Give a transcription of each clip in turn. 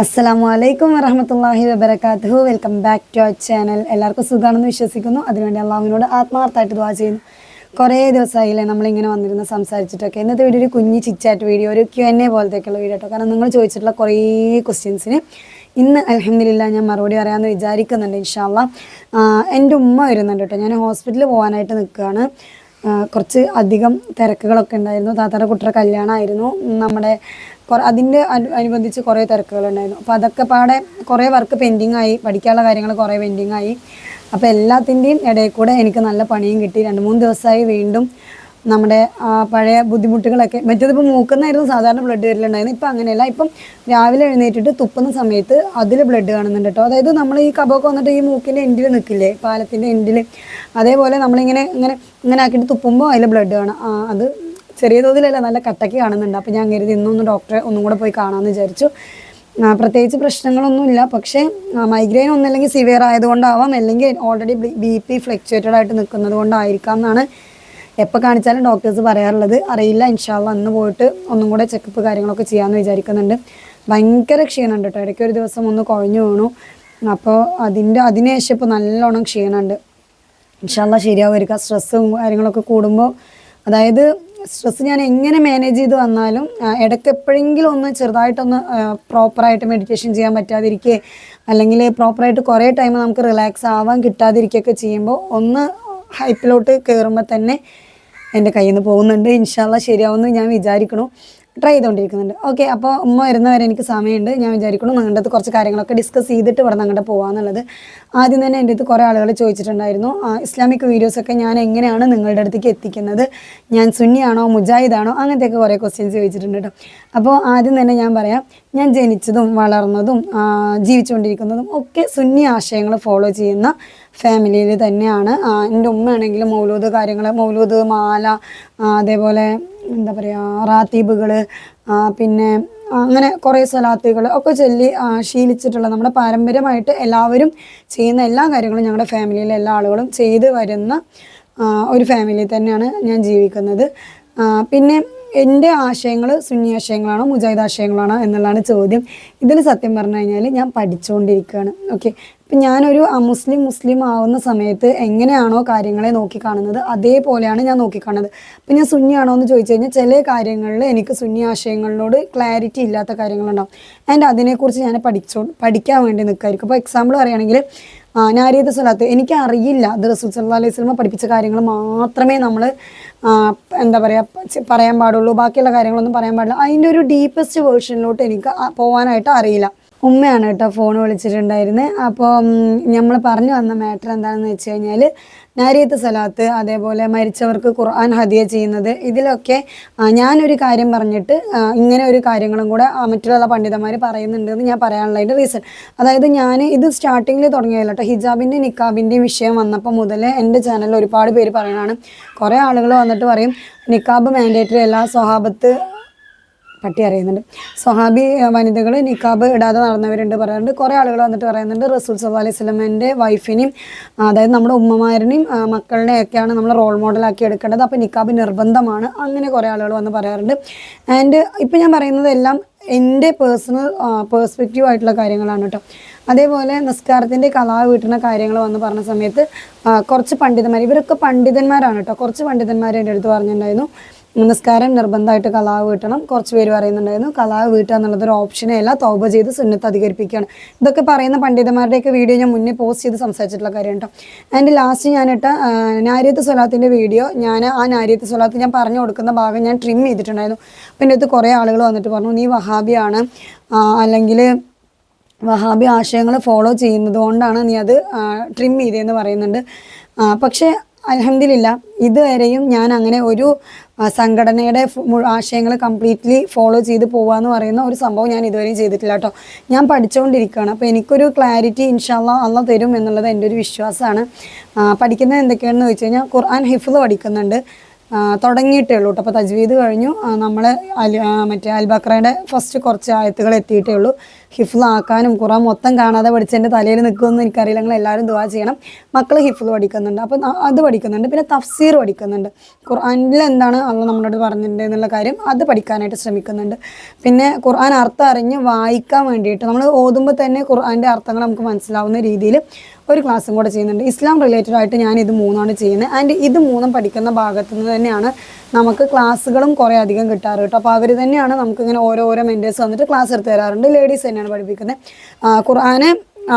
അസ്സലാമു അലൈക്കും വറഹമത്തല്ലാഹി വബർക്കാത്തു welcome back to our channel എല്ലാവർക്കും സുഖമാണെന്ന് വിശ്വസിക്കുന്നു. അതിനുവേണ്ടി അള്ളാഹുവിനോട് ആത്മാർത്ഥമായിട്ട് ദുവാ ചെയ്യുന്നു. കുറേ ദിവസമായില്ലേ നമ്മളിങ്ങനെ വന്നിരുന്ന് സംസാരിച്ചിട്ടൊക്കെ. ഇന്നത്തെ വീഡിയോ ഒരു കുഞ്ഞ് ചിച്ചാറ്റ് വീഡിയോ ഒരു ക്യു എൻ എ പോലത്തേക്കുള്ള വീഡിയോ കേട്ടോ. കാരണം നിങ്ങൾ ചോദിച്ചിട്ടുള്ള കുറേ ക്വസ്റ്റ്യൻസിന് ഇന്ന് അലഹമില്ല ഞാൻ മറുപടി പറയാമെന്ന് വിചാരിക്കുന്നുണ്ട് ഇൻഷാല്ല എന്റെ ഉമ്മ വരുന്നുണ്ട് കേട്ടോ. ഞാൻ ഹോസ്പിറ്റലിൽ പോകാനായിട്ട് നിൽക്കുകയാണ്. കുറച്ച് അധികം തിരക്കുകളൊക്കെ ഉണ്ടായിരുന്നു. താത്താടെ കുട്ടിയുടെ കല്യാണമായിരുന്നു. നമ്മുടെ അതിന്റെ അനു- അനുബന്ധിച്ച് കുറേ തിരക്കുകളുണ്ടായിരുന്നു. അപ്പോൾ അതൊക്കെ പാടെ കുറേ വർക്ക് പെൻഡിങ് ആയി. പഠിക്കാനുള്ള കാര്യങ്ങൾ കുറേ പെൻഡിങ് ആയി. അപ്പോൾ എല്ലാത്തിന്റെയും ഇടയിൽ കൂടെ എനിക്ക് നല്ല പണിയും കിട്ടി. രണ്ട് മൂന്ന് ദിവസമായി വീണ്ടും നമ്മുടെ പഴയ ബുദ്ധിമുട്ടുകളൊക്കെ. മറ്റേതിപ്പോൾ മൂക്കുന്നായിരുന്നു സാധാരണ ബ്ലഡ് വരലുണ്ടായിരുന്നു. ഇപ്പം അങ്ങനെയല്ല. ഇപ്പം രാവിലെ എഴുന്നേറ്റിട്ട് തുപ്പുന്ന സമയത്ത് അതിൽ ബ്ലഡ് കാണുന്നുണ്ട് കേട്ടോ. അതായത് നമ്മൾ ഈ കബൊക്കെ വന്നിട്ട് ഈ മൂക്കിന്റെ എൻഡിൽ നിൽക്കില്ലേ പാലത്തിന്റെ എൻഡിൽ അതേപോലെ നമ്മളിങ്ങനെ ഇങ്ങനെ ഇങ്ങനെ ആക്കിയിട്ട് തുപ്പുമ്പോൾ അതിൽ ബ്ലഡ് കാണാം. അത് ചെറിയ തോതിലല്ല നല്ല കട്ടയ്ക്ക് കാണുന്നുണ്ട്. അപ്പോൾ ഞാൻ കരുതി ഇന്നൊന്ന് ഡോക്ടറെ ഒന്നും കൂടെ പോയി കാണാമെന്ന് വിചാരിച്ചു. പ്രത്യേകിച്ച് പ്രത്യേകിച്ച് പ്രശ്നങ്ങളൊന്നുമില്ല. പക്ഷേ മൈഗ്രെയിൻ ഒന്നല്ലെങ്കിൽ സിവിയർ ആയതുകൊണ്ടാവാം. അല്ലെങ്കിൽ ഓൾറെഡി ബി പി ഫ്ലക്ച്വേറ്റഡ് ആയിട്ട് നിൽക്കുന്നത് കൊണ്ടായിരിക്കാം എന്നാണ് എപ്പോൾ കാണിച്ചാലും ഡോക്ടേഴ്സ് പറയാറുള്ളത്. അറിയില്ല ഇൻഷാല്ല അന്ന് പോയിട്ട് ഒന്നും കൂടെ ചെക്കപ്പ് കാര്യങ്ങളൊക്കെ ചെയ്യാമെന്ന് വിചാരിക്കുന്നുണ്ട്. ഭയങ്കര ക്ഷീണമുണ്ട് കേട്ടോ. ഇടയ്ക്ക് ഒരു ദിവസം ഒന്ന് കുഴഞ്ഞു വീണു. അപ്പോൾ അതിന്റെ അതിനുശേഷം ഇപ്പോൾ നല്ലോണം ക്ഷീണമുണ്ട്. ഇൻഷാല്ല ശരിയാവുമായിരിക്കും സ്ട്രെസ്സും കാര്യങ്ങളൊക്കെ കൂടുമ്പോൾ അതായത് സ്ട്രെസ് ഞാൻ എങ്ങനെ മാനേജ് ചെയ്ത് വന്നാലും ഇടയ്ക്ക് എപ്പോഴെങ്കിലും ഒന്ന് ചെറുതായിട്ടൊന്ന് പ്രോപ്പറായിട്ട് മെഡിറ്റേഷൻ ചെയ്യാൻ പറ്റാതിരിക്കുക അല്ലെങ്കിൽ പ്രോപ്പറായിട്ട് കുറേ ടൈം നമുക്ക് റിലാക്സ് ആവാൻ കിട്ടാതിരിക്കുകയൊക്കെ ചെയ്യുമ്പോൾ ഒന്ന് ഹൈപ്പിലോട്ട് കയറുമ്പോൾ തന്നെ എന്റെ കയ്യിൽ നിന്ന് പോകുന്നുണ്ട് ഇൻഷാല്ല ശരിയാവുമെന്ന് ഞാൻ വിചാരിക്കണു ട്രൈ ചെയ്തുകൊണ്ടിരിക്കുന്നുണ്ട് ഓക്കെ അപ്പോൾ ഉമ്മ വരുന്നവരെ എനിക്ക് സമയമുണ്ട്. ഞാൻ വിചാരിക്കുന്നു നിങ്ങളുടെ അടുത്ത് കുറച്ച് കാര്യങ്ങളൊക്കെ ഡിസ്കസ് ചെയ്തിട്ട് ഇവിടെ നിങ്ങളുടെ പോകാമെന്നുള്ളത് ആദ്യം തന്നെ എന്റെ അടുത്ത് കുറേ ആളുകൾ ചോദിച്ചിട്ടുണ്ടായിരുന്നു. ഇസ്ലാമിക് വീഡിയോസൊക്കെ ഞാൻ എങ്ങനെയാണ് നിങ്ങളുടെ അടുത്തേക്ക് എത്തിക്കുന്നത്? ഞാൻ സുന്നിയാണോ മുജാഹിദാണോ? അങ്ങനത്തെയൊക്കെ കുറേ ക്വസ്റ്റ്യൻസ് ചോദിച്ചിട്ടുണ്ട് കേട്ടോ. അപ്പോൾ ആദ്യം തന്നെ ഞാൻ പറയാം ഞാൻ ജനിച്ചതും വളർന്നതും ജീവിച്ചുകൊണ്ടിരിക്കുന്നതും ഒക്കെ സുന്നി ആശയങ്ങൾ ഫോളോ ചെയ്യുന്ന ഫാമിലിയിൽ തന്നെയാണ്. എന്റെ ഉമ്മയാണെങ്കിലും മൗലൂദ് കാര്യങ്ങൾ മൗലൂദ് മാല അതേപോലെ എന്താ പറയുക റാത്തീബുകൾ പിന്നെ അങ്ങനെ കുറേ സ്വലാത്തുകൾ ഒക്കെ ചൊല്ലി ശീലിച്ചിട്ടുള്ള നമ്മുടെ പാരമ്പര്യമായിട്ട് എല്ലാവരും ചെയ്യുന്ന എല്ലാ കാര്യങ്ങളും ഞങ്ങളുടെ ഫാമിലിയിലെ എല്ലാ ആളുകളും ചെയ്തു വരുന്ന ഒരു ഫാമിലി തന്നെയാണ് ഞാൻ ജീവിക്കുന്നത്. പിന്നെ എന്റെ ആശയങ്ങൾ സുന്നി ആശയങ്ങളാണോ മുജാഹിദ് ആശയങ്ങളാണോ എന്നുള്ളതാണ് ചോദ്യം. ഇതിൽ സത്യം പറഞ്ഞു കഴിഞ്ഞാൽ ഞാൻ പഠിച്ചുകൊണ്ടിരിക്കുകയാണ് ഓക്കെ ഇപ്പം ഞാനൊരു അമുസ്ലിം മുസ്ലിം ആവുന്ന സമയത്ത് എങ്ങനെയാണോ കാര്യങ്ങളെ നോക്കിക്കാണുന്നത് അതേപോലെയാണ് ഞാൻ നോക്കിക്കാണുന്നത്. അപ്പം ഞാൻ സുന്നിയാണോ എന്ന് ചോദിച്ചു കഴിഞ്ഞാൽ ചില കാര്യങ്ങളിൽ എനിക്ക് സുന്നി ആശയങ്ങളിലോട് ക്ലാരിറ്റി ഇല്ലാത്ത കാര്യങ്ങളുണ്ടാവും. ആൻഡ് അതിനെക്കുറിച്ച് ഞാൻ പഠിച്ചോ പഠിക്കാൻ വേണ്ടി നിൽക്കുമായിരിക്കും അപ്പോൾ എക്സാമ്പിൾ പറയുകയാണെങ്കിൽ നാരിയത്ത് സ്വലാത്ത് എനിക്ക് അറിയില്ല. അത് റസൂൽ സല്ലാ അലൈഹി സ്വലമ പഠിപ്പിച്ച കാര്യങ്ങൾ മാത്രമേ നമ്മൾ എന്താ പറയുക പറയാൻ പാടുള്ളൂ. ബാക്കിയുള്ള കാര്യങ്ങളൊന്നും പറയാൻ പാടില്ല. അതിന്റെ ഒരു ഡീപ്പസ്റ്റ് വേർഷനിലോട്ട് എനിക്ക് പോകാനായിട്ട് അറിയില്ല. ഉമ്മയാണ് കേട്ടോ ഫോൺ വിളിച്ചിട്ടുണ്ടായിരുന്നത് അപ്പോൾ നമ്മൾ പറഞ്ഞു വന്ന മാറ്റർ എന്താണെന്ന് വെച്ച് കഴിഞ്ഞാൽ നാരിയത്ത് സലാത്ത് അതേപോലെ മരിച്ചവർക്ക് ഖുർആൻ ഹദിയ ചെയ്യുന്നത് ഇതിലൊക്കെ ഞാനൊരു കാര്യം പറഞ്ഞിട്ട് ഇങ്ങനെ ഒരു കാര്യങ്ങളും കൂടെ മറ്റുള്ള പണ്ഡിതന്മാർ പറയുന്നുണ്ടെന്ന് ഞാൻ പറയാനുള്ളതിന്റെ റീസൺ അതായത് ഞാൻ ഇത് സ്റ്റാർട്ടിങ്ങിൽ തുടങ്ങിയതല്ല കേട്ടോ. ഹിജാബിന്റെ നിക്കാബിന്റെയും വിഷയം വന്നപ്പോൾ മുതൽ എന്റെ ചാനലിൽ ഒരുപാട് പേര് പറയണതാണ്. കുറേ ആളുകൾ വന്നിട്ട് പറയും നിക്കാബ് മാൻഡേറ്ററി എല്ലാ സ്വഹാബത്ത് പട്ടി അറിയുന്നുണ്ട്. സ്വഹാബി വനിതകൾ നിക്കാബ് ഇടാതെ നടന്നവരുണ്ട് പറയാറുണ്ട്. കുറേ ആളുകൾ വന്നിട്ട് പറയുന്നുണ്ട് റസൂൽ സബ് അലൈഹി സ്വലമിന്റെ വൈഫിനെയും അതായത് നമ്മുടെ ഉമ്മമാരനെയും ആ, മക്കളുടെയൊക്കെയാണ് നമ്മൾ റോൾ മോഡലാക്കി എടുക്കേണ്ടത്. അപ്പോൾ നിക്കാബ് നിർബന്ധമാണ്. അങ്ങനെ കുറേ ആളുകൾ വന്ന് പറയാറുണ്ട്. ആൻഡ് ഇപ്പം ഞാൻ പറയുന്നതെല്ലാം എന്റെ പേഴ്സണൽ പേഴ്സ്പെക്റ്റീവ് ആയിട്ടുള്ള കാര്യങ്ങളാണ് കേട്ടോ അതേപോലെ നിസ്കാരത്തിന്റെ കലാ വീട്ടുന്ന കാര്യങ്ങൾ വന്ന് പറഞ്ഞ സമയത്ത് കുറച്ച് പണ്ഡിതന്മാർ ഇവരൊക്കെ പണ്ഡിതന്മാരാണ് കേട്ടോ കുറച്ച് പണ്ഡിതന്മാർ എന്റെ അടുത്ത് പറഞ്ഞിട്ടുണ്ടായിരുന്നു. നിസ്കാരം നിർബന്ധമായിട്ട് കലാവ് വീട്ടണം. കുറച്ച് പേര് പറയുന്നുണ്ടായിരുന്നു കലാവ് വീട്ടുക എന്നുള്ളത് ഒരു ഓപ്ഷനേ അല്ല. തൗബ ചെയ്ത് സുന്നത്ത് അധികരിപ്പിക്കുകയാണ്. ഇതൊക്കെ പറയുന്ന പണ്ഡിതന്മാരുടെയൊക്കെ വീഡിയോ ഞാൻ മുന്നേ പോസ്റ്റ് ചെയ്ത് സംസാരിച്ചിട്ടുള്ള കാര്യം കേട്ടോ. അതിന്റെ ലാസ്റ്റ് ഞാനിട്ട നാരിയത്ത് സ്വലാത്തിന്റെ വീഡിയോ ഞാൻ ആ നാരിയത്ത് സ്വലാത്ത് ഞാൻ പറഞ്ഞു കൊടുക്കുന്ന ഭാഗം ഞാൻ ട്രിം ചെയ്തിട്ടുണ്ടായിരുന്നു. അപ്പം എന്റെ അടുത്ത് കുറേ ആളുകൾ വന്നിട്ട് പറഞ്ഞു നീ വഹാബിയാണ്. അല്ലെങ്കിൽ വഹാബി ആശയങ്ങൾ ഫോളോ ചെയ്യുന്നത് കൊണ്ടാണ് നീ അത് ട്രിം ചെയ്തതെന്ന് പറയുന്നുണ്ട്. പക്ഷേ അലഹമില്ല ഇതുവരെയും ഞാൻ അങ്ങനെ ഒരു സംഘടനയുടെ ആശയങ്ങൾ കംപ്ലീറ്റ്ലി ഫോളോ ചെയ്ത് പോവുക എന്ന് പറയുന്ന ഒരു സംഭവം ഞാൻ ഇതുവരെയും ചെയ്തിട്ടില്ല കേട്ടോ. ഞാൻ പഠിച്ചുകൊണ്ടിരിക്കുകയാണ് അപ്പോൾ എനിക്കൊരു ക്ലാരിറ്റി ഇൻഷാല്ല അള്ള തരും എന്നുള്ളത് എന്റെ ഒരു വിശ്വാസമാണ്. പഠിക്കുന്നത് എന്തൊക്കെയാണെന്ന് വെച്ച് കഴിഞ്ഞാൽ ഖുർആൻ ഹിഫ്ല് പഠിക്കുന്നുണ്ട്. തുടങ്ങിയിട്ടേ ഉള്ളൂ കേട്ടോ അപ്പോൾ തജ്വീദ് കഴിഞ്ഞു നമ്മൾ മറ്റേ അൽബക്രയുടെ ഫസ്റ്റ് കുറച്ച് ആയത്തുകൾ എത്തിയിട്ടേ ഉള്ളൂ. ഹിഫ്ലാക്കാനും ഖുറാൻ മൊത്തം കാണാതെ പഠിച്ചതിന്റെ തലയിൽ നിൽക്കുമെന്ന് എനിക്കറിയില്ല. നിങ്ങൾ എല്ലാവരും ദുവാ ചെയ്യണം. മക്കൾ ഹിഫ്ല് പഠിക്കുന്നുണ്ട്. അപ്പോൾ അത് പഠിക്കുന്നുണ്ട്. പിന്നെ തഫ്സീർ പഠിക്കുന്നുണ്ട്. ഖുർആാനിൽ എന്താണ് അള്ള നമ്മളോട് പറഞ്ഞിട്ടുണ്ട് എന്നുള്ള കാര്യം അത് പഠിക്കാനായിട്ട് ശ്രമിക്കുന്നുണ്ട്. പിന്നെ ഖുർആൻ അർത്ഥം അറിഞ്ഞ് വായിക്കാൻ വേണ്ടിയിട്ട് നമ്മൾ ഓതുമ്പോൾ തന്നെ ഖുർആന്റെ അർത്ഥങ്ങൾ നമുക്ക് മനസ്സിലാവുന്ന രീതിയിൽ ഒരു ക്ലാസ്സും കൂടെ ചെയ്യുന്നുണ്ട്. ഇസ്ലാം റിലേറ്റഡ് ആയിട്ട് ഞാൻ ഇത് മൂന്നാണ് ചെയ്യുന്നത്. ആൻഡ് ഇത് മൂന്നും പഠിക്കുന്ന ഭാഗത്തു നിന്ന് തന്നെയാണ് നമുക്ക് ക്ലാസ്സുകളും കുറേ അധികം കിട്ടാറ് കേട്ടോ. അപ്പോൾ അവർ തന്നെയാണ് നമുക്ക് ഇങ്ങനെ ഓരോ ഓരോ മെന്റേഴ്സ് വന്നിട്ട് ക്ലാസ് എടുത്ത് തരാറുണ്ട്. ലേഡീസ് തന്നെയാണ് പഠിപ്പിക്കുന്നത് ഖുർആാനെ ഖുർആനെ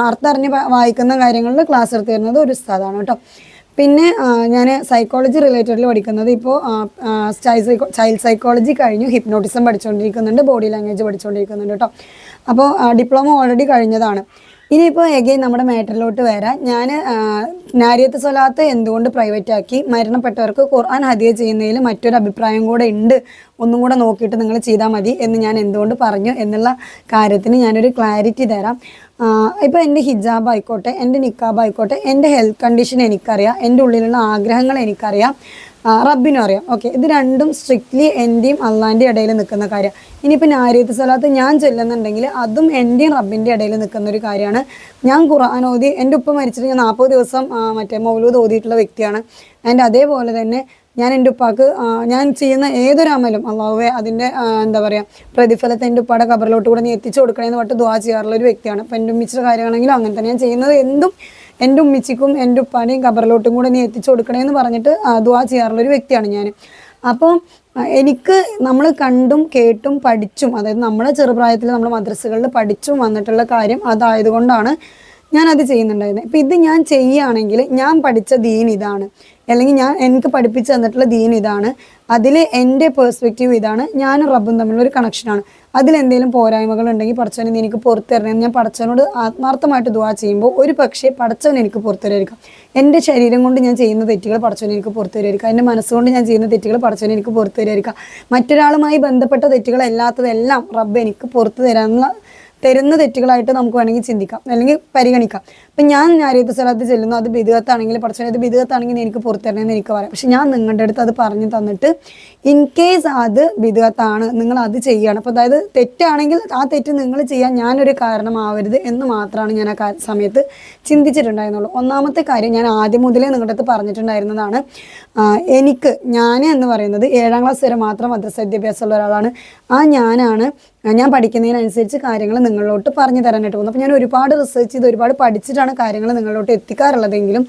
അർത്ഥം അറിഞ്ഞ് വായിക്കുന്ന കാര്യങ്ങളിൽ ക്ലാസ് എടുത്ത് തരുന്നത് ഒരു ഉസ്താദാണ് കേട്ടോ. പിന്നെ ഞാൻ സൈക്കോളജി റിലേറ്റഡിൽ പഠിക്കുന്നത് ഇപ്പോൾ ചൈൽഡ് സൈക്കോളജി കഴിഞ്ഞു. ഹിപ്നോട്ടിസം പഠിച്ചുകൊണ്ടിരിക്കുന്നുണ്ട് ബോഡി ലാംഗ്വേജ് പഠിച്ചുകൊണ്ടിരിക്കുന്നുണ്ട് കേട്ടോ. അപ്പോൾ ഡിപ്ലോമ ഓൾറെഡി കഴിഞ്ഞതാണ്. ഇനിയിപ്പോൾ എഗെയിൻ നമ്മുടെ മാറ്ററിലോട്ട് വരാം. ഞാൻ നാരിയത്ത് സ്വലാത്ത് എന്തുകൊണ്ട് പ്രൈവറ്റ് ആക്കി? മരണപ്പെട്ടവർക്ക് ഖുർആൻ ഹദിയ ചെയ്യുന്നതിൽ മറ്റൊരു അഭിപ്രായം കൂടെ ഉണ്ട്. ഒന്നും കൂടെ നോക്കിയിട്ട് നിങ്ങൾ ചെയ്താൽ മതി എന്ന് ഞാൻ എന്തുകൊണ്ട് പറഞ്ഞു എന്നുള്ള കാര്യത്തിന് ഞാനൊരു ക്ലാരിറ്റി തരാം. ഇപ്പൊ എന്റെ ഹിജാബ് ആയിക്കോട്ടെ എന്റെ നിക്കാബ് ആയിക്കോട്ടെ എന്റെ ഹെൽത്ത് കണ്ടീഷൻ എനിക്കറിയാം എന്റെ ഉള്ളിലുള്ള ആഗ്രഹങ്ങൾ എനിക്കറിയാം. റബ്ബിനും അറിയാം. ഓക്കെ ഇത് രണ്ടും സ്ട്രിക്ട്ലി എന്റെയും അള്ളാന്റെ ഇടയിൽ നിൽക്കുന്ന കാര്യം ഇനിയിപ്പോൾ നാരിയത്ത് സ്വലാത്ത് ഞാൻ ചെല്ലുന്നുണ്ടെങ്കിൽ അതും എന്റെയും റബ്ബിന്റെ ഇടയിൽ നിൽക്കുന്ന ഒരു കാര്യമാണ്. ഞാൻ ഖുർആൻ ഓതി എന്റെ ഉപ്പ മരിച്ചിട്ട് ഞാൻ നാൽപ്പത് ദിവസം മറ്റേ മൗലൂദ് ഓതിയിട്ടുള്ള വ്യക്തിയാണ്. ആൻഡ് അതേപോലെ തന്നെ ഞാൻ എന്റെ ഉപ്പാക്ക് ഞാൻ ചെയ്യുന്ന ഏതൊരു അമലും അള്ളാഹുവെ അതിന്റെ എന്താ പറയുക പ്രതിഫലത്തെ എന്റെ ഉപ്പാടെ കബറിലോട്ട് കൂടെ നീ എത്തിച്ചു കൊടുക്കണമെന്ന് പറഞ്ഞിട്ട് ദുവാ ചെയ്യാറുള്ള ഒരു വ്യക്തിയാണ്. അപ്പം എന്റെ ഉമ്മിച്ചിട്ട് കാര്യമാണെങ്കിലും അങ്ങനെ തന്നെ ഞാൻ ചെയ്യുന്നത് എന്തും എന്റെ ഉമ്മിച്ചിക്കും എന്റെ ഉപ്പാനെയും കബറിലോട്ടും കൂടെ നീ എത്തിച്ചു കൊടുക്കണേന്ന് പറഞ്ഞിട്ട് ദുവാ ചെയ്യാറുള്ള ഒരു വ്യക്തിയാണ് ഞാൻ അപ്പോൾ എനിക്ക് നമ്മൾ കണ്ടും കേട്ടും പഠിച്ചും അതായത് നമ്മുടെ ചെറുപ്രായത്തിൽ നമ്മൾ മദ്രസകളിൽ പഠിച്ചും വന്നിട്ടുള്ള കാര്യം അതായതുകൊണ്ടാണ് ഞാനത് ചെയ്യുന്നുണ്ടായിരുന്നു. ഇപ്പം ഇത് ഞാൻ ചെയ്യുകയാണെങ്കിൽ ഞാൻ പഠിച്ച ദീൻ ഇതാണ്. അല്ലെങ്കിൽ ഞാൻ എനിക്ക് പഠിപ്പിച്ചു തന്നിട്ടുള്ള ദീൻ ഇതാണ്. അതിൽ എന്റെ പേഴ്സ്പെക്റ്റീവ് ഇതാണ്. ഞാനും റബ്ബും തമ്മിലുള്ള ഒരു കണക്ഷനാണ് അതിൽ അതിലെന്തെങ്കിലും പോരായ്മകൾ ഉണ്ടെങ്കിൽ പടച്ചവനെ നീ എനിക്ക് പുറത്തു തരണമെന്ന് ഞാൻ പടച്ചവനോട് ആത്മാർത്ഥമായിട്ട് ദുവാ ചെയ്യുമ്പോൾ ഒരു പക്ഷേ പടച്ചവൻ എനിക്ക് പുറത്തു തരുമായിരിക്കും എന്റെ ശരീരം കൊണ്ട് ഞാൻ ചെയ്യുന്ന തെറ്റുകൾ പടച്ചവൻ എനിക്ക് പുറത്തു തരുമായിരിക്കും എന്റെ മനസ്സുകൊണ്ട് ഞാൻ ചെയ്യുന്ന തെറ്റുകൾ പടച്ചവൻ എനിക്ക് പുറത്തു തരുമായിരിക്കും മറ്റൊരാളുമായി ബന്ധപ്പെട്ട തെറ്റുകളല്ലാത്തതെല്ലാം റബ്ബ് എനിക്ക് പുറത്തു തരാനുള്ള തരുന്ന തെറ്റുകളായിട്ട് നമുക്ക് വേണമെങ്കിൽ ചിന്തിക്കാം അല്ലെങ്കിൽ പരിഗണിക്കാം. ഇപ്പം ഞാൻ ഞാരിയത്ത് സ്ഥലത്ത് ചെല്ലുന്നു അത് ബിദുവത്താണെങ്കിൽ പഠിച്ചു ഇത് ബിദുവത്താണെങ്കിൽ എനിക്ക് പുറത്തിറങ്ങണമെന്ന് എനിക്ക് പറയാം. പക്ഷെ ഞാൻ നിങ്ങളുടെ അടുത്ത് അത് പറഞ്ഞു തന്നിട്ട് ഇൻ കേസ് അത് ബിദുവത്താണ് നിങ്ങൾ അത് ചെയ്യണം അപ്പോൾ അതായത് തെറ്റാണെങ്കിൽ ആ തെറ്റ് നിങ്ങൾ ചെയ്യാൻ ഞാനൊരു കാരണമാവരുത് എന്ന് മാത്രമാണ് ഞാൻ ആ സമയത്ത് ചിന്തിച്ചിട്ടുണ്ടായിരുന്നുള്ളൂ. ഒന്നാമത്തെ കാര്യം ഞാൻ ആദ്യം മുതലേ നിങ്ങളുടെ അടുത്ത് പറഞ്ഞിട്ടുണ്ടായിരുന്നതാണ് എനിക്ക് ഞാൻ എന്ന് പറയുന്നത് ഏഴാം ക്ലാസ് വരെ മാത്രം മദ്രസ വിദ്യാഭ്യാസമുള്ള ഒരാളാണ്. ആ ഞാനാണ് ഞാൻ പഠിക്കുന്നതിനനുസരിച്ച് കാര്യങ്ങൾ നിങ്ങളിലോട്ട് പറഞ്ഞു തരാനായിട്ട് പോകുന്നു. അപ്പോൾ ഞാൻ ഒരുപാട് റിസർച്ച് ചെയ്ത് ഒരുപാട് പഠിച്ചിട്ടാണ് കാര്യങ്ങൾ നിങ്ങളിലോട്ട് എത്തിക്കാറുള്ളതെങ്കിലും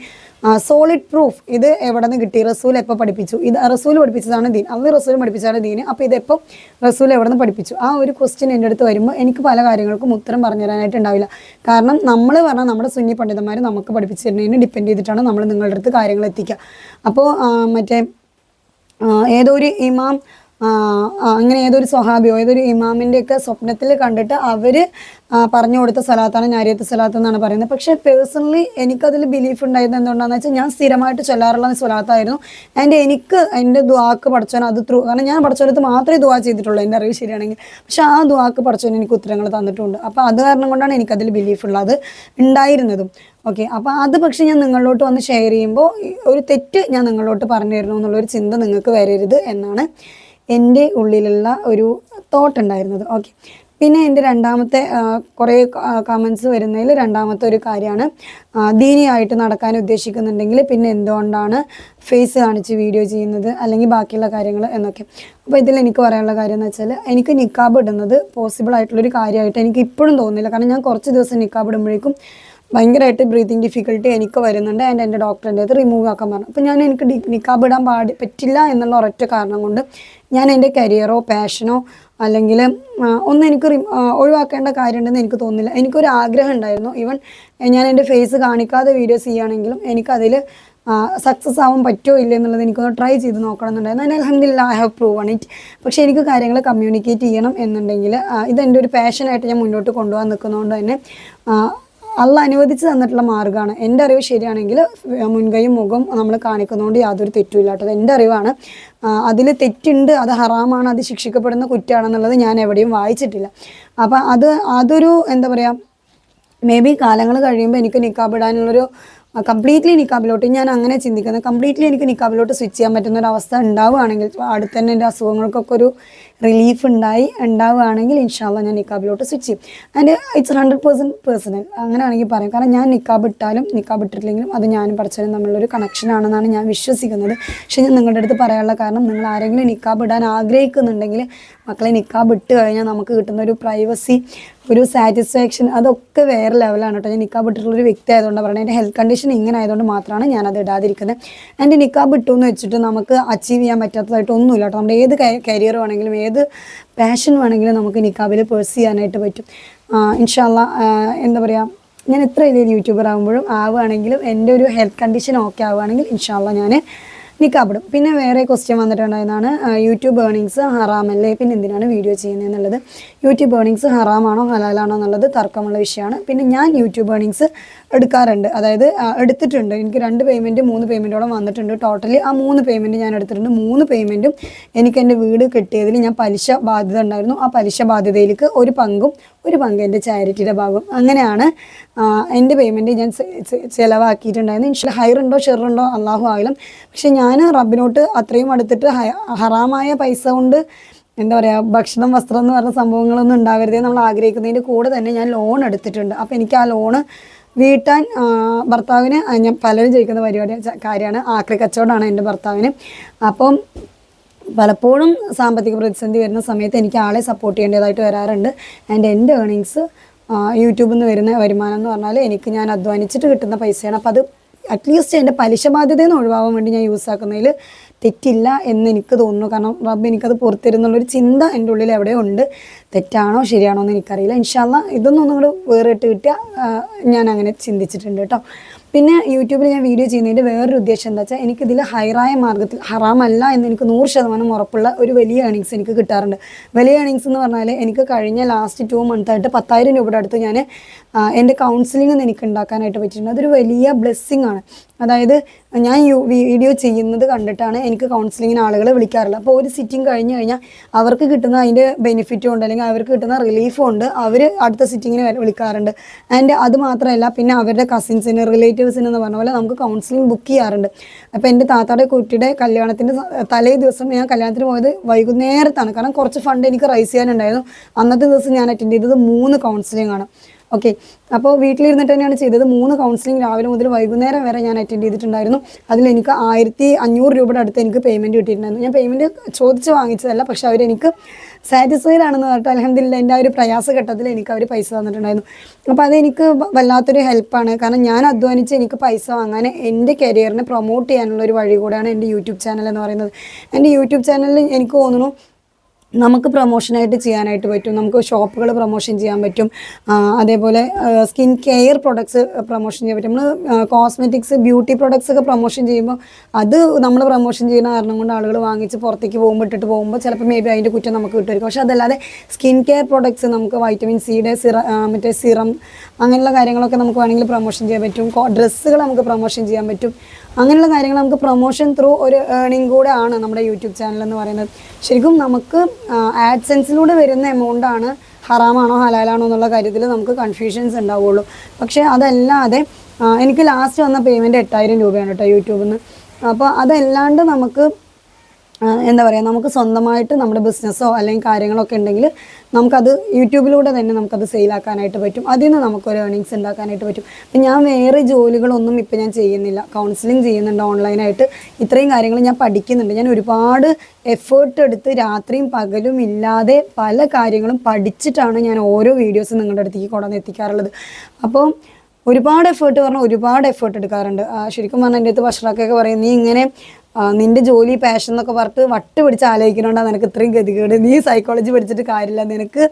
സോളിഡ് പ്രൂഫ് ഇത് എവിടെ നിന്ന് കിട്ടി? റസൂൽ എപ്പോൾ പഠിപ്പിച്ചു? ഇത് റസൂൽ പഠിപ്പിച്ചതാണ് ദീൻ. അന്ന് റസൂൽ പഠിപ്പിച്ചതാണ് ദീന് അപ്പോൾ ഇതെപ്പോൾ റസൂൽ എവിടെ നിന്ന് പഠിപ്പിച്ചു? ആ ഒരു ക്വസ്റ്റ്യൻ എന്റെ അടുത്ത് വരുമ്പോൾ എനിക്ക് പല കാര്യങ്ങൾക്കും ഉത്തരം പറഞ്ഞു തരാനായിട്ട് ഉണ്ടാവില്ല. കാരണം നമ്മൾ പറഞ്ഞാൽ നമ്മുടെ സുന്നി പണ്ഡിതന്മാർ നമുക്ക് പഠിപ്പിച്ചു ഡിപ്പെൻഡ് ചെയ്തിട്ടാണ് നമ്മൾ നിങ്ങളുടെ അടുത്ത് കാര്യങ്ങൾ എത്തിക്കുക. അപ്പോൾ മറ്റേ ഏതോ ഒരു ഇമാം അങ്ങനെ ഏതൊരു സ്വഹാബിയോ ഏതൊരു ഇമാമിന്റെ ഒക്കെ സ്വപ്നത്തിൽ കണ്ടിട്ട് അവർ പറഞ്ഞു കൊടുത്ത സ്ഥലത്താണ് നാരിയത്ത് സ്ഥലത്ത് എന്നാണ് പറയുന്നത്. പക്ഷേ പേഴ്സണലി എനിക്കതിൽ ബിലീഫ് ഉണ്ടായിരുന്നത് എന്തുകൊണ്ടാണെന്ന് വെച്ചാൽ ഞാൻ സ്ഥിരമായിട്ട് ചൊല്ലാറുള്ള സ്വലാത്തായിരുന്നു. ആൻഡ് എനിക്ക് എന്റെ ദുവാക്ക് പഠിച്ചവൻ അത് ത്രൂ കാരണം ഞാൻ പഠിച്ചവരത്ത് മാത്രമേ ദുവാ ചെയ്തിട്ടുള്ളൂ എന്റെ അറിവ് ശരിയാണെങ്കിൽ. പക്ഷേ ആ ദുവാക്ക് പഠിച്ചവൻ എനിക്ക് ഉത്തരങ്ങൾ തന്നിട്ടുണ്ട്. അപ്പോൾ അത് കാരണം കൊണ്ടാണ് എനിക്കതിൽ ബിലീഫ് ഉള്ളത് ഉണ്ടായിരുന്നതും. ഓക്കെ അപ്പോൾ അത് പക്ഷേ ഞാൻ നിങ്ങളിലോട്ട് വന്ന് ഷെയർ ചെയ്യുമ്പോൾ ഒരു തെറ്റ് ഞാൻ നിങ്ങളിലോട്ട് പറഞ്ഞു തരുന്നു എന്നുള്ളൊരു ചിന്ത നിങ്ങൾക്ക് വരരുത് എന്നാണ് എന്റെ ഉള്ളിലുള്ള ഒരു തോട്ട് ഉണ്ടായിരുന്നത്. ഓക്കെ പിന്നെ എന്റെ രണ്ടാമത്തെ കുറേ കമൻസ് വരുന്നതിൽ രണ്ടാമത്തെ ഒരു കാര്യമാണ്. ദീനിയായിട്ട് നടക്കാൻ ഉദ്ദേശിക്കുന്നുണ്ടെങ്കിൽ പിന്നെ എന്തുകൊണ്ടാണ് ഫേസ് കാണിച്ച് വീഡിയോ ചെയ്യുന്നത് അല്ലെങ്കിൽ ബാക്കിയുള്ള കാര്യങ്ങൾ എന്നൊക്കെ. അപ്പോൾ ഇതിൽ എനിക്ക് പറയാനുള്ള കാര്യം എന്ന് വെച്ചാൽ എനിക്ക് നിക്കാബ് ഇടുന്നത് പോസിബിൾ ആയിട്ടുള്ളൊരു കാര്യമായിട്ട് എനിക്ക് ഇപ്പോഴും തോന്നുന്നില്ല. കാരണം ഞാൻ കുറച്ച് ദിവസം നിക്കാബ് ഇടുമ്പോഴേക്കും ഭയങ്കരമായിട്ട് ബ്രീതിങ് ഡിഫിക്കൽട്ടി എനിക്ക് വരുന്നുണ്ട് ആൻഡ് എന്റെ ഡോക്ടറിന്റെ അത് റിമൂവ് ആക്കാൻ പറഞ്ഞു. അപ്പോൾ ഞാൻ എനിക്ക് നിക്കാബ് ഇടാൻ പാടി പറ്റില്ല എന്നുള്ള ഒരൊറ്റ കാരണം കൊണ്ട് ഞാൻ എന്റെ കരിയറോ പാഷനോ അല്ലെങ്കിൽ ഒന്നും എനിക്ക് ഒഴിവാക്കേണ്ട കാര്യമുണ്ടെന്ന് എനിക്ക് തോന്നുന്നില്ല. എനിക്കൊരു ആഗ്രഹം ഉണ്ടായിരുന്നു. ഈവൻ ഞാൻ എന്റെ ഫേസ് കാണിക്കാതെ വീഡിയോസ് ചെയ്യുകയാണെങ്കിലും എനിക്കതിൽ സക്സസ് ആവാൻ പറ്റുമോ ഇല്ല എന്നുള്ളത് എനിക്കൊന്ന് ട്രൈ ചെയ്ത് നോക്കണം എന്നുണ്ടായിരുന്നു അതിന് അലഹമില്ല ഐ ഹാവ് പ്രൂവൺ ഇറ്റ് പക്ഷേ എനിക്ക് കാര്യങ്ങൾ കമ്മ്യൂണിക്കേറ്റ് ചെയ്യണം എന്നുണ്ടെങ്കിൽ ഇതെന്റെ ഒരു പാഷനായിട്ട് ഞാൻ മുന്നോട്ട് കൊണ്ടുപോകാൻ നിൽക്കുന്നതുകൊണ്ട് തന്നെ അള്ള അനുവദിച്ച് തന്നിട്ടുള്ള മാർഗമാണ്. എന്റെ അറിവ് ശരിയാണെങ്കിൽ മുൻകൈയും മുഖം നമ്മൾ കാണിക്കുന്നതുകൊണ്ട് യാതൊരു തെറ്റുമില്ലാത്തത് എന്റെ അറിവാണ്. അതിൽ തെറ്റുണ്ട് അത് ഹറാമാണ് അത് ശിക്ഷിക്കപ്പെടുന്ന കുറ്റമാണെന്നുള്ളത് ഞാൻ എവിടെയും വായിച്ചിട്ടില്ല. അപ്പം അത് അതൊരു എന്താ പറയുക മേ ബി കാലങ്ങൾ കഴിയുമ്പോൾ എനിക്ക് നിക്കാബ് ഇടാനുള്ളൊരു കംപ്ലീറ്റ്ലി നിക്കാബിലോട്ട് ഞാൻ അങ്ങനെ ചിന്തിക്കുന്നത്. കംപ്ലീറ്റ്ലി എനിക്ക് നിക്കാബിലോട്ട് സ്വിച്ച് ചെയ്യാൻ പറ്റുന്ന ഒരു അവസ്ഥ ഉണ്ടാവുകയാണെങ്കിൽ അടുത്ത് തന്നെ എന്റെ അസുഖങ്ങൾക്കൊക്കെ ഒരു റിലീഫ് ഉണ്ടായി ഉണ്ടാവുകയാണെങ്കിൽ ഇൻഷാല്ല ഞാൻ നിക്കാബിലോട്ട് സ്വിച്ച് ചെയ്യും. And it's hundred percent personal അങ്ങനെ ആണെങ്കിൽ പറയാം. കാരണം ഞാൻ നിക്കാബ് ഇട്ടാലും നിക്കാബ് ഇട്ടിട്ടില്ലെങ്കിലും അത് ഞാനും പഠിച്ചാലും തമ്മിലുള്ളൊരു കണക്ഷൻ ആണെന്നാണ് ഞാൻ വിശ്വസിക്കുന്നത്. പക്ഷേ ഞാൻ നിങ്ങളുടെ അടുത്ത് പറയാനുള്ള കാരണം നിങ്ങൾ ആരെങ്കിലും നിക്കാബ് ഇടാൻ ആഗ്രഹിക്കുന്നുണ്ടെങ്കിൽ മക്കളെ നിക്കാബ് ഇട്ട് കഴിഞ്ഞാൽ നമുക്ക് കിട്ടുന്ന ഒരു പ്രൈവസി ഒരു സാറ്റിസ്ഫാക്ഷൻ അതൊക്കെ വേറെ ലെവലാണ് കേട്ടോ. ഞാൻ നിക്കാബ് ഇട്ടിട്ടുള്ള ഒരു വ്യക്തി ആയതുകൊണ്ട് പറയുന്നത് എന്റെ ഹെൽത്ത് കണ്ടീഷൻ ഇങ്ങനെ ആയതുകൊണ്ട് മാത്രമാണ് ഞാനത് ഇടാതിരിക്കുന്നത്. എന്റെ നിക്കാബ് ഇട്ടു എന്ന് വെച്ചിട്ട് നമുക്ക് അച്ചീവ് ചെയ്യാൻ പറ്റാത്തതായിട്ട് ഒന്നുമില്ല കേട്ടോ. നമ്മുടെ ഏത് കരിയർ വേണമെങ്കിലും ഏത് പാഷൻ വേണമെങ്കിലും നമുക്ക് നിക്കാബിൽ പേഴ്സ് ചെയ്യാനായിട്ട് പറ്റും. ഇൻഷാല്ല എന്താ പറയുക ഞാൻ എത്ര വലിയ യൂട്യൂബർ ആകുമ്പോഴും ആവുകയാണെങ്കിലും എന്റെ ഒരു ഹെൽത്ത് കണ്ടീഷൻ ഓക്കെ ആവുകയാണെങ്കിൽ ഇൻഷാല്ല ഞാൻ നിക്കാബിടും പിന്നെ വേറെ ക്വസ്റ്റ്യൻ വന്നിട്ടുണ്ടായിരുന്നതാണ് യൂട്യൂബ് ഏർണിങ്സ് ഹറാമല്ലേ? പിന്നെ എന്തിനാണ് വീഡിയോ ചെയ്യുന്നത് എന്നുള്ളത്? യൂട്യൂബ് ഏർണിങ്സ് ഹറാമാണോ ഹലാലാണോ എന്നുള്ളത് തർക്കമുള്ള വിഷയമാണ്. പിന്നെ ഞാൻ യൂട്യൂബ് ഏർണിങ്സ് എടുക്കാറുണ്ട്. അതായത് എടുത്തിട്ടുണ്ട്. എനിക്ക് രണ്ട് പേയ്മെന്റ് മൂന്ന് പേയ്മെന്റോളം വന്നിട്ടുണ്ട്. ടോട്ടലി ആ മൂന്ന് പേയ്മെന്റ് ഞാൻ എടുത്തിട്ടുണ്ട്. മൂന്ന് പേയ്മെന്റും എനിക്ക് എന്റെ വീട് കിട്ടിയതിൽ ഞാൻ പലിശ ബാധ്യത ഉണ്ടായിരുന്നു. ആ പലിശ ബാധ്യതയിലേക്ക് ഒരു പങ്കും ഒരു പങ്ക് എന്റെ ചാരിറ്റിയുടെ ഭാഗം. അങ്ങനെയാണ് എന്റെ പേയ്മെന്റ് ഞാൻ ചിലവാക്കിയിട്ടുണ്ടായിരുന്നു ഇൻഷാ ഹയറുണ്ടോ ഷെറുണ്ടോ അള്ളാഹു ആയാലും പക്ഷെ ഞാൻ റബ്ബിനോട്ട് അത്രയും അടുത്തിട്ട് ഹറാമായ പൈസ കൊണ്ട് എന്താ പറയുക ഭക്ഷണം വസ്ത്രം എന്ന് പറഞ്ഞ സംഭവങ്ങളൊന്നും ഉണ്ടാവരുതേ നമ്മൾ ആഗ്രഹിക്കുന്നതിന്റെ കൂടെ തന്നെ ഞാൻ ലോൺ എടുത്തിട്ടുണ്ട്. അപ്പോൾ എനിക്ക് ആ ലോണ് വീട്ടാൻ ഭർത്താവിന് ഞാൻ പലരും ചോദിക്കുന്ന പരിപാടി കാര്യമാണ് ആക്രി കച്ചവടമാണ് എന്റെ ഭർത്താവിന്. അപ്പം പലപ്പോഴും സാമ്പത്തിക പ്രതിസന്ധി വരുന്ന സമയത്ത് എനിക്ക് ആളെ സപ്പോർട്ട് ചെയ്യേണ്ടതായിട്ട് വരാറുണ്ട്. ആൻഡ് എന്റെ ഏർണിങ്സ് യൂട്യൂബിൽ നിന്ന് വരുന്ന വരുമാനം എന്ന് പറഞ്ഞാൽ എനിക്ക് ഞാൻ അധ്വാനിച്ചിട്ട് കിട്ടുന്ന പൈസയാണ്. അപ്പോൾ അത് അറ്റ്ലീസ്റ്റ് എന്റെ പലിശ ബാധ്യതയിൽ നിന്ന് ഒഴിവാകാൻ വേണ്ടി ഞാൻ യൂസ് ആക്കുന്നതിൽ തെറ്റില്ല എന്ന് എനിക്ക് തോന്നുന്നു. കാരണം റബ്ബ് എനിക്കത് പുറത്തിരുന്നുള്ളൊരു ചിന്ത എന്റെ ഉള്ളിൽ എവിടെയോ ഉണ്ട്? തെറ്റാണോ? ശരിയാണോ എന്ന് എനിക്കറിയില്ല. ഇൻഷാല്ല ഇതൊന്നും ഒന്നും കൂടെ വേറിട്ട് കിട്ടിയാൽ ഞാൻ അങ്ങനെ ചിന്തിച്ചിട്ടുണ്ട് കേട്ടോ. പിന്നെ യൂട്യൂബിൽ ഞാൻ വീഡിയോ ചെയ്യുന്നതിന്റെ വേറൊരു ഉദ്ദേശം എന്താ വെച്ചാൽ എനിക്കിതിൽ ഹൈറായ മാർഗത്തിൽ ഹറാമല്ല എന്ന് എനിക്ക് നൂറ് ശതമാനം ഉറപ്പുള്ള ഒരു വലിയ ഏണിങ്സ് എനിക്ക് കിട്ടാറുണ്ട്. വലിയ ഏണിങ്സ് എന്ന് പറഞ്ഞാൽ എനിക്ക് കഴിഞ്ഞ ലാസ്റ്റ് ടു മന്ത് ആയിട്ട് പത്തായിരം രൂപയുടെ അടുത്ത് ഞാൻ എന്റെ കൗൺസിലിംഗ് എനിക്ക് ഉണ്ടാക്കാനായിട്ട് പറ്റിയിട്ടുണ്ട്. അതൊരു വലിയ ബ്ലെസ്സിങ് ആണ്. അതായത് ഞാൻ വീഡിയോ ചെയ്യുന്നത് കണ്ടിട്ടാണ് എനിക്ക് കൗൺസിലിങ്ങിന് ആളുകൾ വിളിക്കാറുള്ളത്. അപ്പോൾ ഒരു സിറ്റിംഗ് കഴിഞ്ഞ് കഴിഞ്ഞാൽ അവർക്ക് കിട്ടുന്ന അതിന്റെ ബെനിഫിറ്റും ഉണ്ട് അല്ലെങ്കിൽ അവർക്ക് കിട്ടുന്ന റിലീഫും ഉണ്ട് അവർ അടുത്ത സിറ്റിങ്ങിന് വിളിക്കാറുണ്ട്. ആൻഡ് അത് മാത്രമല്ല പിന്നെ അവരുടെ കസിൻസിന് റിലേറ്റീവ്സിന് എന്ന് പറഞ്ഞ പോലെ നമുക്ക് കൗൺസിലിംഗ് ബുക്ക് ചെയ്യാറുണ്ട്. അപ്പോൾ എന്റെ താത്താടെ കുട്ടിയുടെ കല്യാണത്തിന്റെ തലേ ദിവസം ഞാൻ കല്യാണത്തിന് പോയത് വൈകുന്നേരത്താണ്. കാരണം കുറച്ച് ഫണ്ട് എനിക്ക് റൈസ് ചെയ്യാനുണ്ടായിരുന്നു. അന്നത്തെ ദിവസം ഞാൻ അറ്റൻഡ് ചെയ്തത് മൂന്ന് കൗൺസിലിംഗ് ആണ്. ഓക്കെ അപ്പോൾ വീട്ടിലിരുന്നിട്ട് തന്നെയാണ് ചെയ്തത്. മൂന്ന് കൗൺസിലിംഗ് രാവിലെ മുതൽ വൈകുന്നേരം വരെ ഞാൻ അറ്റൻഡ് ചെയ്തിട്ടുണ്ടായിരുന്നു. അതിൽ എനിക്ക് ആയിരത്തി അഞ്ഞൂറ് രൂപയുടെ അടുത്ത് എനിക്ക് പേയ്മെന്റ് കിട്ടിയിട്ടുണ്ടായിരുന്നു. ഞാൻ പേയ്മെന്റ് ചോദിച്ച് വാങ്ങിച്ചതല്ല പക്ഷെ അവരെനിക്ക് സാറ്റിസ്ഫൈഡ് ആണെന്ന് പറഞ്ഞിട്ട് അലഹമില്ല എന്റെ ആ ഒരു പ്രയാസ ഘട്ടത്തിൽ എനിക്ക് അവർ പൈസ തന്നിട്ടുണ്ടായിരുന്നു. അപ്പോൾ അതെനിക്ക് വല്ലാത്തൊരു ഹെൽപ്പാണ് കാരണം ഞാൻ അധ്വാനിച്ച് എനിക്ക് പൈസ വാങ്ങാൻ എന്റെ കരിയറിനെ പ്രൊമോട്ട് ചെയ്യാനുള്ള ഒരു വഴി കൂടെയാണ് എന്റെ യൂട്യൂബ് ചാനൽ എന്ന് പറയുന്നത്. എന്റെ യൂട്യൂബ് ചാനലിൽ എനിക്ക് തോന്നുന്നു നമുക്ക് പ്രൊമോഷനായിട്ട് ചെയ്യാനായിട്ട് പറ്റും. നമുക്ക് ഷോപ്പുകൾ പ്രൊമോഷൻ ചെയ്യാൻ പറ്റും. അതേപോലെ സ്കിൻ കെയർ പ്രൊഡക്ട്സ് പ്രൊമോഷൻ ചെയ്യാൻ പറ്റും. നമ്മൾ കോസ്മെറ്റിക്സ് ബ്യൂട്ടി പ്രൊഡക്ട്സ് ഒക്കെ പ്രൊമോഷൻ ചെയ്യുമ്പോൾ അത് നമ്മൾ പ്രൊമോഷൻ ചെയ്യുന്ന കാരണം കൊണ്ട് ആളുകൾ വാങ്ങിച്ച് പുറത്തേക്ക് പോകുമ്പോൾ ഇട്ടിട്ട് പോകുമ്പോൾ ചിലപ്പോൾ മേ ബി അതിന്റെ കുറ്റം നമുക്ക് കിട്ടുമായിരിക്കും. പക്ഷേ അതല്ലാതെ സ്കിൻ കെയർ പ്രൊഡക്ട്സ് നമുക്ക് വൈറ്റമിൻ സിയുടെ സിറ മറ്റേ സിറം അങ്ങനെയുള്ള കാര്യങ്ങളൊക്കെ നമുക്ക് വേണമെങ്കിൽ പ്രൊമോഷൻ ചെയ്യാൻ പറ്റും. ഡ്രസ്സുകൾ നമുക്ക് പ്രൊമോഷൻ ചെയ്യാൻ പറ്റും. അങ്ങനെയുള്ള കാര്യങ്ങൾ നമുക്ക് പ്രൊമോഷൻ ത്രൂ ഒരു ഏർണിംഗ് കൂടെ ആണ് നമ്മുടെ യൂട്യൂബ് ചാനൽ എന്ന് പറയുന്നത്. ശരിക്കും നമുക്ക് ആഡ്സെൻസിലൂടെ വരുന്ന എമൗണ്ട് ആണ് ഹറാമാണോ ഹലാലാണോ എന്നുള്ള കാര്യത്തിൽ നമുക്ക് കൺഫ്യൂഷൻസ് ഉണ്ടാവുള്ളൂ. പക്ഷേ അതല്ലാതെ എനിക്ക് ലാസ്റ്റ് വന്ന പേയ്മെന്റ് എട്ടായിരം രൂപയാണ് കേട്ടോ യൂട്യൂബിൽ നിന്ന് അപ്പോൾ അതല്ലാണ്ട് നമുക്ക് എന്താ പറയുക നമുക്ക് സ്വന്തമായിട്ട് നമ്മുടെ ബിസിനസ്സോ അല്ലെങ്കിൽ കാര്യങ്ങളൊക്കെ ഉണ്ടെങ്കിൽ നമുക്കത് യൂട്യൂബിലൂടെ തന്നെ നമുക്കത് സെയിലാക്കാനായിട്ട് പറ്റും. അതിൽ നിന്ന് നമുക്കൊരു ഏർണിങ്സ് ഉണ്ടാക്കാനായിട്ട് പറ്റും. അപ്പം ഞാൻ വേറെ ജോലികളൊന്നും ഇപ്പം ഞാൻ ചെയ്യുന്നില്ല. കൗൺസിലിംഗ് ചെയ്യുന്നുണ്ട് ഓൺലൈനായിട്ട് ഇത്രയും കാര്യങ്ങൾ ഞാൻ പഠിക്കുന്നുണ്ട്. ഞാൻ ഒരുപാട് എഫേർട്ട് എടുത്ത് രാത്രിയും പകലും ഇല്ലാതെ പല കാര്യങ്ങളും പഠിച്ചിട്ടാണ് ഞാൻ ഓരോ വീഡിയോസ് നിങ്ങളുടെ അടുത്തേക്ക് കൊണ്ടുവന്ന് എത്തിക്കാറുള്ളത്. അപ്പോൾ ഒരുപാട് എഫേർട്ട് പറഞ്ഞാൽ ഒരുപാട് എഫേർട്ട് എടുക്കാറുണ്ട്. ശരിക്കും പറഞ്ഞാൽ എന്റെ അടുത്ത് ഭക്ഷണമൊക്കെ പറയും നീ ഇങ്ങനെ നിന്റെ ജോലി പാഷൻ എന്നൊക്കെ പറഞ്ഞിട്ട് വട്ട് പിടിച്ച് ആലോചിക്കണോണ്ടാണ് നിനക്ക് ഇത്രയും ഗതികേട്. നീ സൈക്കോളജി പഠിച്ചിട്ട് കാര്യമില്ല. നിനക്ക്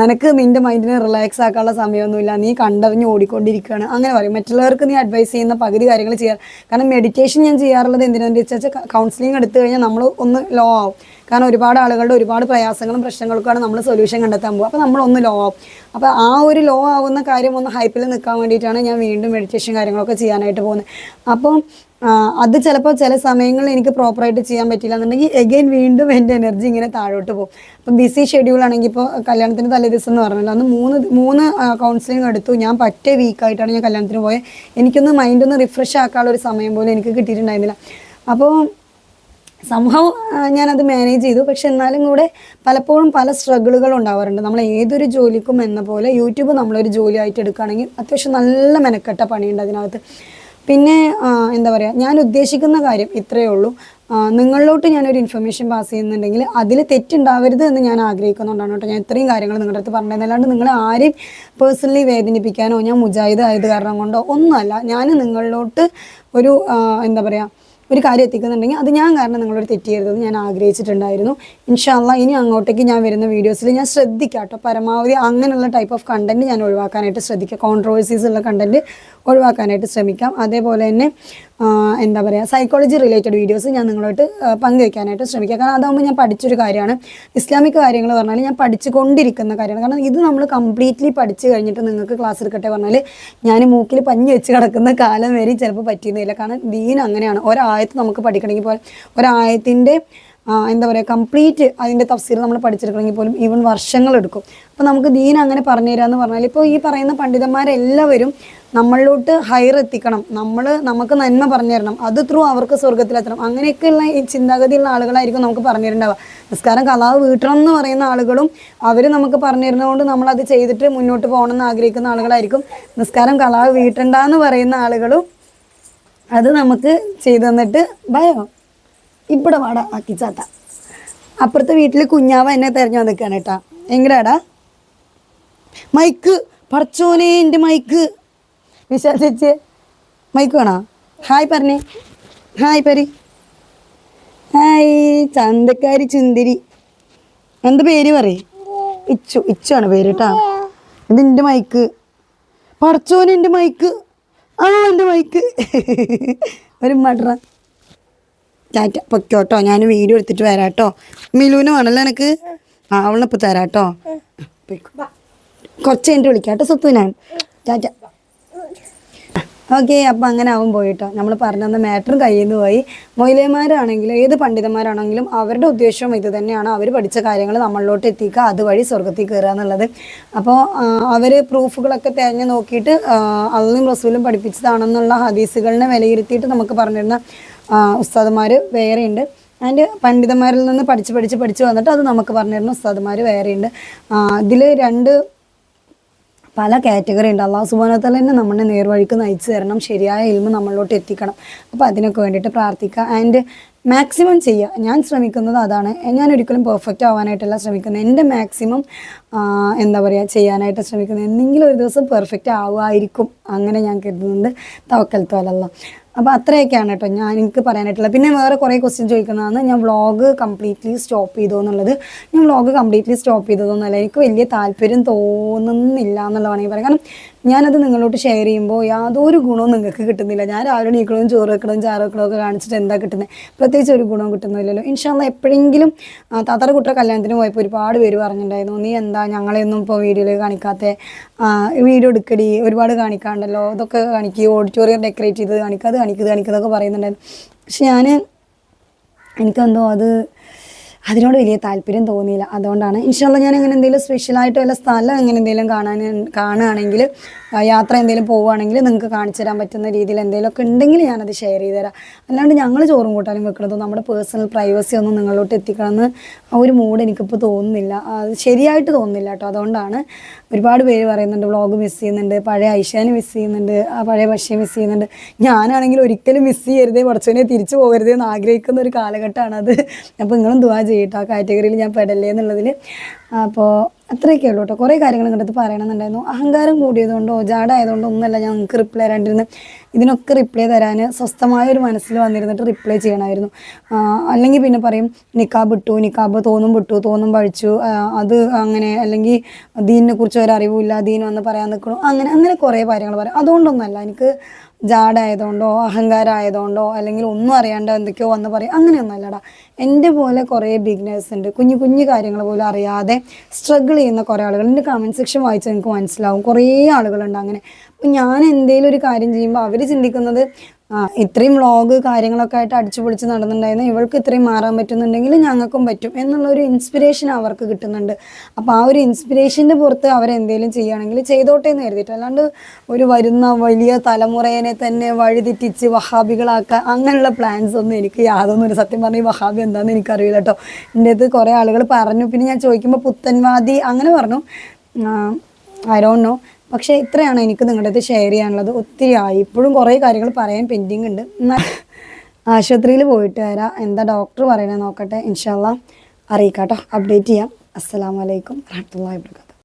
നിനക്ക് നിന്റെ മൈൻഡിനെ റിലാക്സ് ആക്കാനുള്ള സമയമൊന്നുമില്ല. നീ കണ്ടറിഞ്ഞ് ഓടിക്കൊണ്ടിരിക്കുകയാണ്. അങ്ങനെ പറയും. മറ്റുള്ളവർക്ക് നീ അഡ്വൈസ് ചെയ്യുന്ന പകുതി കാര്യങ്ങൾ ചെയ്യാറ് കാരണം മെഡിറ്റേഷൻ ഞാൻ ചെയ്യാറുള്ളത് എന്തിനാണെന്ന് വെച്ചാൽ കൗൺസിലിംഗ് എടുത്തു കഴിഞ്ഞാൽ നമ്മൾ ഒന്ന് ലോ ആവും. കാരണം ഒരുപാട് ആളുകളുടെ ഒരുപാട് പ്രയാസങ്ങളും പ്രശ്നങ്ങൾക്കാണ് നമ്മൾ സൊല്യൂഷൻ കണ്ടെത്താൻ പോകുക അപ്പോൾ നമ്മളൊന്ന് ലോ ആവും. അപ്പോൾ ആ ഒരു ലോ ആവുന്ന കാര്യം ഒന്ന് ഹൈപ്പിൽ നിൽക്കാൻ വേണ്ടിയിട്ടാണ് ഞാൻ വീണ്ടും മെഡിറ്റേഷൻ കാര്യങ്ങളൊക്കെ ചെയ്യാനായിട്ട് പോകുന്നത് അപ്പം ആ, അത് ചിലപ്പോൾ ചില സമയങ്ങളിൽ എനിക്ക് പ്രോപ്പറായിട്ട് ചെയ്യാൻ പറ്റില്ല എന്നുണ്ടെങ്കിൽ എഗെയിൻ വീണ്ടും എന്റെ എനർജി ഇങ്ങനെ താഴോട്ട് പോകും. അപ്പം ബിസി ഷെഡ്യൂൾ ആണെങ്കിൽ ഇപ്പോൾ തലേ ദിവസം എന്ന് പറഞ്ഞല്ലോ അന്ന് മൂന്ന് മൂന്ന് കൗൺസിലിംഗ് എടുത്തു. ഞാൻ പറ്റേ വീക്കായിട്ടാണ് ഞാൻ കല്യാണത്തിന് പോയത് എനിക്കൊന്ന് മൈൻഡ് ഒന്ന് റിഫ്രഷ് ആക്കാനുള്ള ഒരു സമയം പോലും എനിക്ക് കിട്ടിയിട്ടുണ്ടായിരുന്നില്ല. അപ്പോൾ സംഭവം ഞാനത് മാനേജ് ചെയ്തു. പക്ഷെ എന്നാലും കൂടെ പലപ്പോഴും പല സ്ട്രഗിളുകൾ ഉണ്ടാവാറുണ്ട്. നമ്മൾ ഏതൊരു ജോലിക്കും എന്ന പോലെ യൂട്യൂബ് നമ്മളൊരു ജോലിയായിട്ട് എടുക്കുകയാണെങ്കിൽ അത്യാവശ്യം നല്ല മെനക്കെട്ട പണിയുണ്ട് അതിനകത്ത്. പിന്നെ എന്താ പറയുക ഞാൻ ഉദ്ദേശിക്കുന്ന കാര്യം ഇത്രയേ ഉള്ളൂ. നിങ്ങളിലോട്ട് ഞാനൊരു ഇൻഫർമേഷൻ പാസ് ചെയ്യുന്നുണ്ടെങ്കിൽ അതിൽ തെറ്റുണ്ടാവരുത് എന്ന് ഞാൻ ആഗ്രഹിക്കുന്നുണ്ടാണ് കേട്ടോ. ഞാൻ ഇത്രയും കാര്യങ്ങൾ നിങ്ങളുടെ അടുത്ത് പറഞ്ഞത്. അല്ലാണ്ട് നിങ്ങളെ ആരെയും പേഴ്സണലി വേദനിപ്പിക്കാനോ ഞാൻ മുജാഹിദ് ആയത് കാരണം കൊണ്ടോ ഒന്നുമല്ല. ഞാൻ നിങ്ങളിലോട്ട് ഒരു എന്താ പറയുക ഒരു കാര്യം എത്തിക്കുന്നുണ്ടെങ്കിൽ അത് ഞാൻ കാരണം നിങ്ങളോട് തെറ്റിയരുത്. ഞാൻ ആഗ്രഹിച്ചിട്ടുണ്ടായിരുന്നു. ഇൻഷാല്ല ഇനി അങ്ങോട്ടേക്ക് ഞാൻ വരുന്ന വീഡിയോസിൽ ഞാൻ ശ്രദ്ധിക്കാം കേട്ടോ. പരമാവധി അങ്ങനെയുള്ള ടൈപ്പ് ഓഫ് കണ്ടന്റ് ഞാൻ ഒഴിവാക്കാനായിട്ട് ശ്രദ്ധിക്കാം. കോൺട്രവേഴ്സീസ് ഉള്ള കണ്ടന്റ് ഒഴിവാക്കാനായിട്ട് ശ്രമിക്കാം. അതേപോലെ തന്നെ എന്താ പറയുക സൈക്കോളജി റിലേറ്റഡ് വീഡിയോസ് ഞാൻ നിങ്ങളോട്ട് പങ്കുവയ്ക്കാനായിട്ട് പങ്കുവെക്കാനായിട്ട് ശ്രമിക്കാം. കാരണം അതാകുമ്പോൾ ഞാൻ പഠിച്ചൊരു കാര്യമാണ്. ഇസ്ലാമിക് കാര്യങ്ങൾ പറഞ്ഞാൽ ഞാൻ പഠിച്ചുകൊണ്ടിരിക്കുന്ന കാര്യമാണ്. കാരണം ഇത് നമ്മൾ കംപ്ലീറ്റ്ലി പഠിച്ചു കഴിഞ്ഞിട്ട് നിങ്ങൾക്ക് ക്ലാസ് എടുക്കട്ടെ പറഞ്ഞാൽ ഞാൻ മൂക്കിൽ പഞ്ഞ് വെച്ച് കിടക്കുന്ന കാലം വരെ ചിലപ്പോൾ പറ്റിയിരുന്നില്ല. കാരണം ദീൻ അങ്ങനെയാണ്. ഒരായത്ത് നമുക്ക് പഠിക്കണമെങ്കിൽ പോലും ഒരായത്തിന്റെ എന്താ പറയുക കംപ്ലീറ്റ് അതിന്റെ തഫ്സീർ നമ്മൾ പഠിച്ചെടുക്കണമെങ്കിൽ പോലും ഈവൻ വർഷങ്ങളെടുക്കും അപ്പോൾ നമുക്ക് ദീൻ അങ്ങനെ പറഞ്ഞു തരാമെന്ന് പറഞ്ഞാൽ ഇപ്പോൾ ഈ പറയുന്ന പണ്ഡിതന്മാരെല്ലാവരും നമ്മളിലോട്ട് ഹയർ എത്തിക്കണം. നമ്മൾ നമുക്ക് നന്മ പറഞ്ഞു തരണം. അത് ത്രൂ അവർക്ക് സ്വർഗത്തിലെത്തണം അങ്ങനെയൊക്കെയുള്ള ഈ ചിന്താഗതിയുള്ള ആളുകളായിരിക്കും നമുക്ക് പറഞ്ഞു തരേണ്ടാവുക നിസ്കാരം കലാവ് വീട്ടണം എന്ന് പറയുന്ന ആളുകളും അവർ നമുക്ക് പറഞ്ഞു തരുന്നതുകൊണ്ട് നമ്മളത് ചെയ്തിട്ട് മുന്നോട്ട് പോകണം എന്ന് ആഗ്രഹിക്കുന്ന ആളുകളായിരിക്കും. നിസ്കാരം കലാവ് വീട്ടണ്ട എന്ന് പറയുന്ന ആളുകളും അത് നമുക്ക് ചെയ്തു തന്നിട്ട് ഭയോ. ഇവിടെ വാടാ ആക്കിച്ചാത്ത അപ്പുറത്തെ വീട്ടിൽ കുഞ്ഞാവ എന്നെ തിരഞ്ഞു വന്നിക്കാണ് കേട്ടാ. എങ്ങനെയാടാ? മൈക്ക് പറച്ചോനെ എന്റെ മൈക്ക് വിശാൽ ചേച്ചിയെ മൈക്ക് വേണോ? ഹായ് പറഞ്ഞേ. ഹായ് പരി. ഹായ് ചന്തക്കാരി ചുന്തിരി. എന്ത് പേര് പറയേ? ഇച്ചു ഇച്ചു ആണ് പേര് കേട്ടാ ഇത് എന്റെ മൈക്ക് പറച്ചോനെ എന്റെ മൈക്ക് ആ എന്റെ മൈക്ക് ഒരു മടറ ടാറ്റ പൊക്കോട്ടോ ഞാൻ വീഡിയോ എടുത്തിട്ട് വരാം കേട്ടോ മിലുവിന് വേണമല്ലോ എനിക്ക്. ആ അവളിപ്പോൾ തരാം കേട്ടോ കുറച്ച് കഴിഞ്ഞിട്ട് വിളിക്കാം കേട്ടോ സ്വത്തുവിനാണ് ടാറ്റ. ഓക്കെ അപ്പം അങ്ങനെ ആവും പോയിട്ടോ. നമ്മൾ പറഞ്ഞു തന്ന മാറ്ററും കയ്യിൽ നിന്ന് പോയി. മൊയിലേമാരാണെങ്കിലും ഏത് പണ്ഡിതന്മാരാണെങ്കിലും അവരുടെ ഉദ്ദേശം ഇത് തന്നെയാണ്. അവർ പഠിച്ച കാര്യങ്ങൾ നമ്മളിലോട്ട് എത്തിക്കുക അതുവഴി സ്വർഗത്തിൽ കയറുക എന്നുള്ളത്. അപ്പോൾ അവർ പ്രൂഫുകളൊക്കെ തിരഞ്ഞു നോക്കിയിട്ട് അള്ളും റസൂലും പഠിപ്പിച്ചതാണെന്നുള്ള ഹദീസുകളിനെ വിലയിരുത്തിയിട്ട് നമുക്ക് പറഞ്ഞിരുന്ന ഉസ്താദുമാർ വേറെയുണ്ട്. അതിന്റെ പണ്ഡിതന്മാരിൽ നിന്ന് പഠിച്ച് പഠിച്ച് പഠിച്ച് വന്നിട്ട് അത് നമുക്ക് പറഞ്ഞിരുന്ന ഉസ്താദുമാർ വേറെയുണ്ട്. ഇതിൽ രണ്ട് പല കാറ്റഗറി ഉണ്ട്. അള്ളാഹു സുബാനത്തല തന്നെ നമ്മളെ നേർവഴിക്ക് നയിച്ചു തരണം. ശരിയായ ഇൽമ നമ്മളിലോട്ട് എത്തിക്കണം. അപ്പോൾ അതിനൊക്കെ വേണ്ടിയിട്ട് പ്രാർത്ഥിക്കുക. ആൻഡ് മാക്സിമം ചെയ്യുക. ഞാൻ ശ്രമിക്കുന്നത് അതാണ്. ഞാൻ ഒരിക്കലും പെർഫെക്റ്റ് ആവാനായിട്ടല്ല ശ്രമിക്കുന്നത്. എന്റെ മാക്സിമം എന്താ പറയുക ചെയ്യാനായിട്ട് ശ്രമിക്കുന്നത്. എന്തെങ്കിലും ഒരു ദിവസം പെർഫെക്റ്റ് ആവുമായിരിക്കും അങ്ങനെ ഞാൻ കരുതുന്നുണ്ട്. തവക്കൽ തോലല്ല. അപ്പോൾ അത്രയൊക്കെയാണ് കേട്ടോ ഞാൻ എനിക്ക് പറയാനായിട്ടുള്ളത്. പിന്നെ വേറെ കുറേ ക്വസ്റ്റ്യൻ ചോദിക്കുന്നതാണ്. ഞാൻ വ്ളോഗ് കംപ്ലീറ്റ്ലി സ്റ്റോപ്പ് ചെയ്തു എന്നുള്ളത്. ഞാൻ വ്ളോഗ് കംപ്ലീറ്റ്ലി സ്റ്റോപ്പ് ചെയ്തതൊന്നുമല്ല എനിക്ക് വലിയ താല്പര്യം തോന്നുന്നില്ല എന്നുള്ള വേണമെങ്കിൽ പറയാം. കാരണം ഞാനത് നിങ്ങളോട്ട് ഷെയർ ചെയ്യുമ്പോൾ യാതൊരു ഗുണവും നിങ്ങൾക്ക് കിട്ടുന്നില്ല. ഞാൻ രാവിലെ നീക്കണവും ചോറ് വെക്കണവും ചാറ് വെക്കണമൊക്കെ കാണിച്ചിട്ട് എന്താ കിട്ടുന്നത്? പ്രത്യേകിച്ച് ഒരു ഗുണവും കിട്ടുന്നില്ലല്ലോ. ഇൻഷാല്ല എപ്പോഴെങ്കിലും താത്താറ കുട്ടിയുടെ കുട്ട കല്യാണത്തിന് പോയപ്പോൾ ഒരുപാട് പേര് പറഞ്ഞിട്ടുണ്ടായിരുന്നു നീ എന്താ ഞങ്ങളെയൊന്നും ഇപ്പോൾ വീഡിയോയിൽ കാണിക്കാത്ത വീഡിയോ എടുക്കടി ഒരുപാട് കാണിക്കാണ്ടല്ലോ ഇതൊക്കെ കാണിക്കുക ഓഡിറ്റോറിയം ഡെക്കറേറ്റ് ചെയ്ത് കാണിക്കുക അത് കാണിക്കുക കാണിക്കുക എന്നൊക്കെ പറയുന്നുണ്ടായിരുന്നു പക്ഷെ ഞാൻ എനിക്കെന്തോ അത് അതിനോട് വലിയ താല്പര്യം തോന്നിയില്ല. അതുകൊണ്ടാണ് ഇൻഷാല്ല ഞാൻ അങ്ങനെ എന്തെങ്കിലും സ്പെഷ്യലായിട്ട് വല്ല സ്ഥലം അങ്ങനെ എന്തെങ്കിലും കാണാൻ കാണുകയാണെങ്കിൽ യാത്ര എന്തെങ്കിലും പോവുകയാണെങ്കിൽ നിങ്ങൾക്ക് കാണിച്ചു തരാൻ പറ്റുന്ന രീതിയിൽ എന്തെങ്കിലുമൊക്കെ ഉണ്ടെങ്കിൽ ഞാനത് ഷെയർ ചെയ്ത് തരാം. അല്ലാണ്ട് ഞങ്ങൾ ചോറും കൂട്ടാനും വെക്കുന്നത് നമ്മുടെ പേഴ്സണൽ പ്രൈവസി ഒന്നും നിങ്ങളിലോട്ട് എത്തിക്കണമെന്ന് ആ ഒരു മൂഡ് എനിക്കിപ്പോൾ തോന്നുന്നില്ല. അത് ശരിയായിട്ട് തോന്നുന്നില്ല കേട്ടോ. അതുകൊണ്ടാണ് ഒരുപാട് പേര് പറയുന്നുണ്ട് വ്ളോഗ് മിസ് ചെയ്യുന്നുണ്ട് പഴയ ഐഷാനെ മിസ് ചെയ്യുന്നുണ്ട് ആ പഴയ പക്ഷേ മിസ് ചെയ്യുന്നുണ്ട്. ഞാനാണെങ്കിൽ ഒരിക്കലും മിസ് ചെയ്യരുതേ കുറച്ചുനെ തിരിച്ചു പോകരുതേ എന്ന് ആഗ്രഹിക്കുന്ന ഒരു കാലഘട്ടമാണത്. അപ്പോൾ നിങ്ങളും ദുവാ ചെയ്യട്ടോ? ആ കാറ്റഗറിയിൽ ഞാൻ പെടല്ലേ എന്നുള്ളതിൽ അപ്പോൾ അത്രയൊക്കെ ഉള്ളൂ കേട്ടോ. കുറേ കാര്യങ്ങൾ നിങ്ങളുടെ പറയണമെന്നുണ്ടായിരുന്നു. അഹങ്കാരം കൂടിയതുകൊണ്ടോ ജാടായതുകൊണ്ടോ ഒന്നുമല്ല ഞാൻ നിങ്ങൾക്ക് റിപ്ലൈ തരാണ്ടിരുന്നു. ഇതിനൊക്കെ റിപ്ലൈ തരാൻ സ്വസ്ഥമായ ഒരു മനസ്സിൽ വന്നിരുന്നിട്ട് റിപ്ലൈ ചെയ്യണമായിരുന്നു. അല്ലെങ്കിൽ പിന്നെ പറയും നിക്കാബ് ഇട്ടു നിക്കാബ് തോന്നും വിട്ടു തോന്നും പഴിച്ചു അത് അങ്ങനെ അല്ലെങ്കിൽ ദീനിനെ കുറിച്ച് ഒരറിവില്ല ദീൻ വന്ന് പറയാൻ നിൽക്കണു അങ്ങനെ അങ്ങനെ കുറേ കാര്യങ്ങൾ പറയും. അതുകൊണ്ടൊന്നുമല്ല എനിക്ക് ജാടായതുകൊണ്ടോ അഹങ്കാരമായതുകൊണ്ടോ അല്ലെങ്കിൽ ഒന്നും അറിയാണ്ട് എന്തൊക്കെയോ വന്ന് പറയും. അങ്ങനെയൊന്നുമല്ലടാ. എന്റെ പോലെ കുറേ ബിഗ്നേഴ്സ് ഉണ്ട്. കുഞ്ഞു കുഞ്ഞു കാര്യങ്ങൾ പോലും അറിയാതെ സ്ട്രഗിൾ ചെയ്യുന്ന കുറേ ആളുകൾ. എന്റെ കമന്റ് സെക്ഷൻ വായിച്ചാൽ നിങ്ങൾക്ക് മനസ്സിലാവും. കുറേ ആളുകളുണ്ട് അങ്ങനെ. അപ്പം ഞാൻ എന്തെങ്കിലും ഒരു കാര്യം ചെയ്യുമ്പോൾ അവർ ചിന്തിക്കുന്നത് ആ ഇത്രയും വ്ളോഗ് കാര്യങ്ങളൊക്കെ ആയിട്ട് അടിച്ചു പൊളിച്ച് നടന്നിട്ടുണ്ടായിരുന്നു. ഇവൾക്ക് ഇത്രയും മാറാൻ പറ്റുന്നുണ്ടെങ്കിൽ ഞങ്ങൾക്കും പറ്റും എന്നുള്ള ഒരു ഇൻസ്പിറേഷൻ അവർക്ക് കിട്ടുന്നുണ്ട്. അപ്പോൾ ആ ഒരു ഇൻസ്പിറേഷന്റെ പുറത്ത് അവരെന്തെങ്കിലും ചെയ്യുകയാണെങ്കിൽ ചെയ്തോട്ടെ എന്ന് കരുതിയിട്ട്. അല്ലാണ്ട് ഒരു വരുന്ന വലിയ തലമുറയെ തന്നെ വഴിതെറ്റിച്ച് വഹാബികളാക്കുക അങ്ങനെയുള്ള പ്ലാൻസ് ഒന്നും എനിക്ക് യാതൊന്നും ഒരു സത്യം പറഞ്ഞാൽ ഈ വഹാബി എന്താണെന്ന് എനിക്കറിയില്ല കേട്ടോ എന്റെ അത് കുറേ ആളുകൾ പറഞ്ഞു. പിന്നെ ഞാൻ ചോദിക്കുമ്പോൾ പുത്തൻവാദി അങ്ങനെ പറഞ്ഞു. ഐ ഡോണ്ട് നോ പക്ഷേ ഇത്രയാണ് എനിക്ക് നിങ്ങളുടെ അടുത്ത് ഷെയർ ചെയ്യാനുള്ളത്. ഒത്തിരി ആയി. ഇപ്പോഴും കുറേ കാര്യങ്ങൾ പറയാൻ പെൻഡിങ് ഉണ്ട്. എന്നാൽ ആശുപത്രിയിൽ പോയിട്ട് വരാം. എന്താ ഡോക്ടർ പറയണേ നോക്കട്ടെ. ഇൻഷാല്ല അറിയിക്കാം കേട്ടോ അപ്ഡേറ്റ് ചെയ്യാം. അസ്സലാമലൈക്കും വറഹമത്തുള്ളാഹി വാബർക്കാത്തു